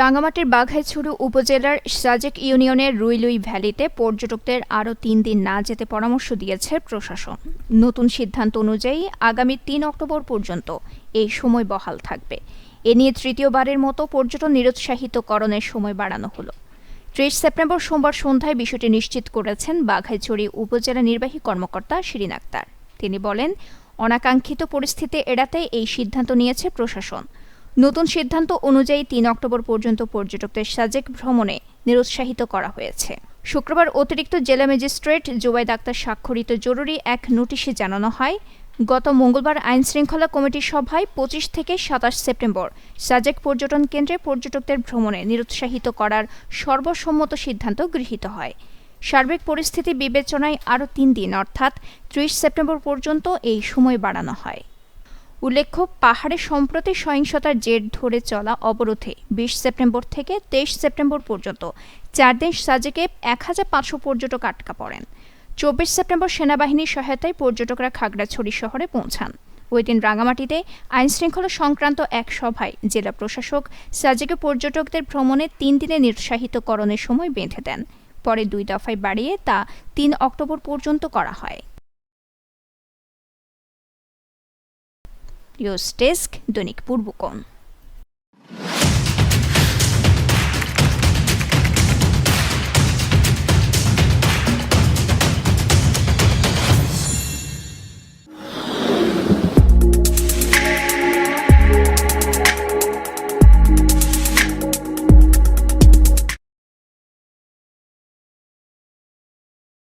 রাঙ্গামাটির বাঘাইছড়ি উপজেলার সাজেক ইউনিয়নের রুইলুই ভ্যালিতে পর্যটকদের আরও তিন দিন না যেতে পরামর্শ দিয়েছে প্রশাসন। নতুন সিদ্ধান্ত অনুযায়ী আগামী তিন অক্টোবর পর্যন্ত এই সময় বহাল থাকবে। এ নিয়ে তৃতীয়বারের মতো পর্যটন নিরুৎসাহিতকরণের সময় বাড়ানো হলো। ত্রিশ সেপ্টেম্বর সোমবার সন্ধ্যায় বিষয়টি নিশ্চিত করেছেন বাঘাইছড়ি উপজেলা নির্বাহী কর্মকর্তা শিরিন আক্তার। তিনি বলেন, অনাকাঙ্ক্ষিত পরিস্থিতি এড়াতে এই সিদ্ধান্ত নিয়েছে প্রশাসন। নতুন সিদ্ধান্ত অনুযায়ী তিন অক্টোবর পর্যন্ত পর্যটকদের সাজেক ভ্রমণে নিরুৎসাহিত করা হয়েছে। শুক্রবার অতিরিক্ত জেলা ম্যাজিস্ট্রেট জুবাইদ আক্তার স্বাক্ষরিত জরুরি এক নোটিশে জানানো হয়, গত মঙ্গলবার আইন শৃঙ্খলা কমিটির সভায় পঁচিশ থেকে সাতাশ সেপ্টেম্বর সাজেক পর্যটন কেন্দ্রে পর্যটকদের ভ্রমণে নিরুৎসাহিত করার সর্বসম্মত সিদ্ধান্ত গৃহীত হয়। সার্বিক পরিস্থিতি বিবেচনায় আরও তিন দিন, অর্থাৎ ত্রিশ সেপ্টেম্বর পর্যন্ত এই সময় বাড়ানো হয়। উল্লেখ্য, পাহাড়ে সম্প্রতি সহিংসতার জের ধরে চলা অবরোধে বিশ সেপ্টেম্বর থেকে তেইশ সেপ্টেম্বর পর্যন্ত চার দিন সাজেকে এক হাজার পাঁচশো পর্যটক আটকা পড়েন। চব্বিশ সেপ্টেম্বর সেনাবাহিনীর সহায়তায় পর্যটকরা খাগড়াছড়ি শহরে পৌঁছান। ওই দিন রাঙামাটিতে আইন শৃঙ্খলা সংক্রান্ত এক সভায় জেলা প্রশাসক সাজেকে পর্যটকদের ভ্রমণে তিন দিনে নিরুৎসাহিতকরণের সময় বেঁধে দেন। পরে দুই দফায় বাড়িয়ে তা তিন অক্টোবর পর্যন্ত করা হয়। নিউজ ডেস্ক দৈনিক পূর্বকোণ